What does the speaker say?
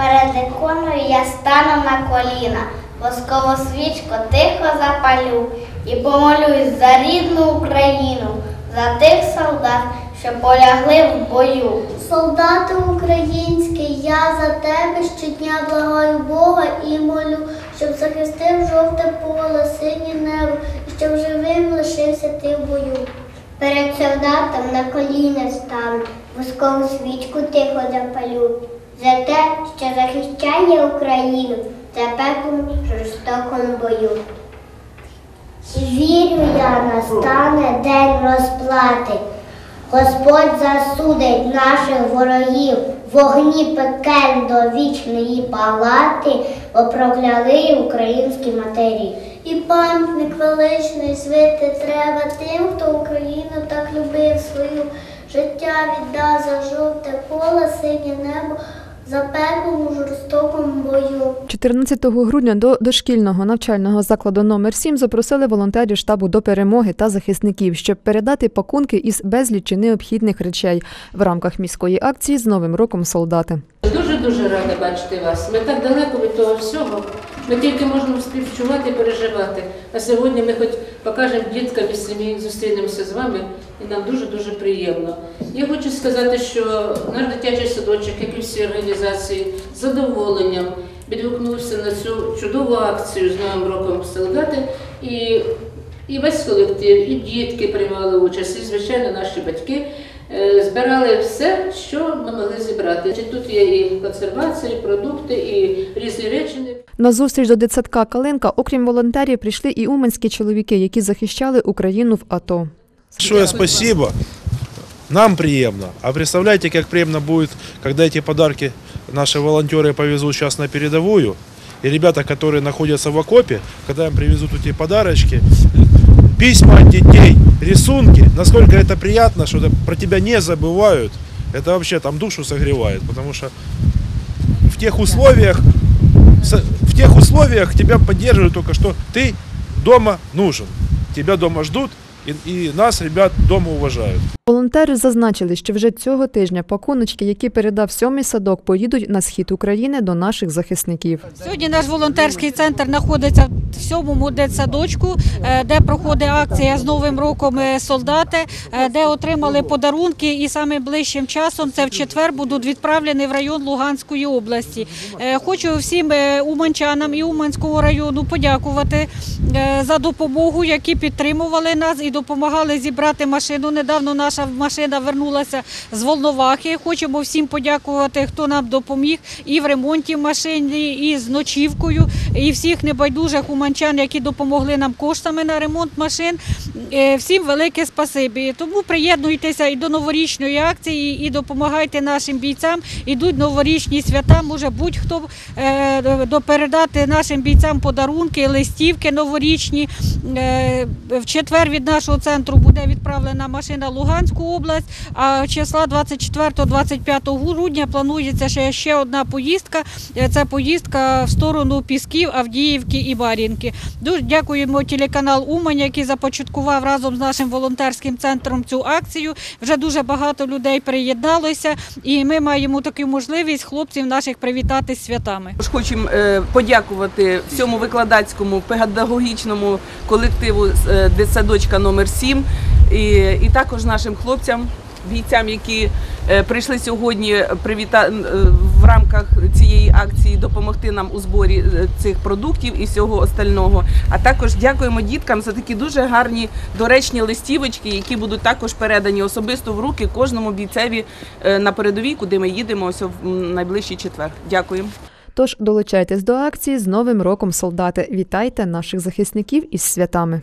Перед іконою я стану на коліна, воскову свічку тихо запалю і помолюсь за рідну Україну, за тих солдат, що полягли в бою. Солдати українські, я за тебе щодня благаю Бога і молю, щоб захистив жовте поле, синє небо, і щоб живим лишився ти в бою. Перед солдатом на коліна стану, воскову свічку тихо запалю. За те, що захищає Україну, за пеклом жорстокому бою. Вірю я, настане день розплати. Господь засудить наших ворогів, вогні пекель до вічної палати, бо прокляли українські матері. І пам'ятник величний звити треба тим, хто Україну так любив свою життя віддав за жовте поле, синє небо, за пеклом жорстокому бою. 14 грудня до дошкільного навчального закладу номер 7 запросили волонтерів штабу до перемоги та захисників, щоб передати пакунки із безлічі необхідних речей в рамках міської акції з Новим роком солдати. Дуже дуже рада бачити вас. Ми так далеко від того всього. Ми тільки можемо співчувати і переживати. А сьогодні ми хоч покажемо діткам і сім'ї, зустрінемося з вами, і нам дуже дуже приємно. Я хочу сказати, що наш дитячий садочок, як і всі організації, з задоволенням відгукнувся на цю чудову акцію з Новим роком солдати. І, і весь колектив, і дітки приймали участь, і звичайно наші батьки. Е, Збирали все, що ми могли зібрати. Тут є і консервація, і продукти, і різні речі. На зустріч до дитсадка Калинка, окрім волонтерів, прийшли і уманські чоловіки, які захищали Україну в АТО. Большое спасибо. Нам приемно. А представляете, как приемно будет, когда эти подарки наши волонтеры повезут сейчас на передовую. И ребята, которые находятся в окопе, когда им привезут эти подарочки, письма от детей, рисунки, насколько это приятно, что это про тебя не забывают. Это вообще там душу согревает, потому что в тех условиях, с- в тех условиях тебя поддерживают только что ты дома нужен. Тебя дома ждут, и, и нас, ребят, дома уважают. Волонтери зазначили, що вже цього тижня пакуночки, які передав сьомий садок, поїдуть на схід України до наших захисників. Сьогодні наш волонтерський центр знаходиться в сьомому дитсадочку, е, де проходить акція з Новим роком е, солдати, е, де отримали подарунки, і саме ближчим часом це в четвер будуть відправлені в район Луганської області. Хочу всім уманчанам і Уманського району подякувати за допомогу, які підтримували нас і допомагали зібрати машину. Недавно наша машина вернулася з Волновахи. Хочемо всім подякувати, хто нам допоміг і в ремонті машини, і з ночівкою, і всіх небайдужих уманчан, які допомогли нам коштами на ремонт машин. Е, Всім велике спасибі. Тому приєднуйтеся і до новорічної акції, і допомагайте нашим бійцям. Ідуть новорічні свята. Може будь-хто е, до- передати нашим бійцям подарунки, листівки новорічні. Е, В четвер від нашого центру буде відправлена машина Луганську область, а числа 24-25 грудня планується ще, ще одна поїздка. Е, Це поїздка в сторону Пісків, Авдіївки і Барінки. Дуже дякуємо телеканал Умань, який започаткував разом з нашим волонтерським центром цю акцію. Вже дуже багато людей приєдналося, і ми маємо таку можливість хлопців наших привітати святами. Хочемо е, подякувати всьому викладацькому педагогічному колективу е, дитсадочка номер 7 і, і також нашим хлопцям, бійцям, які е, прийшли сьогодні привіта... е, в рамках цієї акції допомогти нам у зборі е, цих продуктів і всього остального. А також дякуємо діткам за такі дуже гарні доречні листівочки, які будуть також передані особисто в руки кожному бійцеві е, на передовій, куди ми їдемо ось в найближчий четвер. Дякуємо. Тож долучайтесь до акції з Новим роком солдати. Вітайте наших захисників із святами.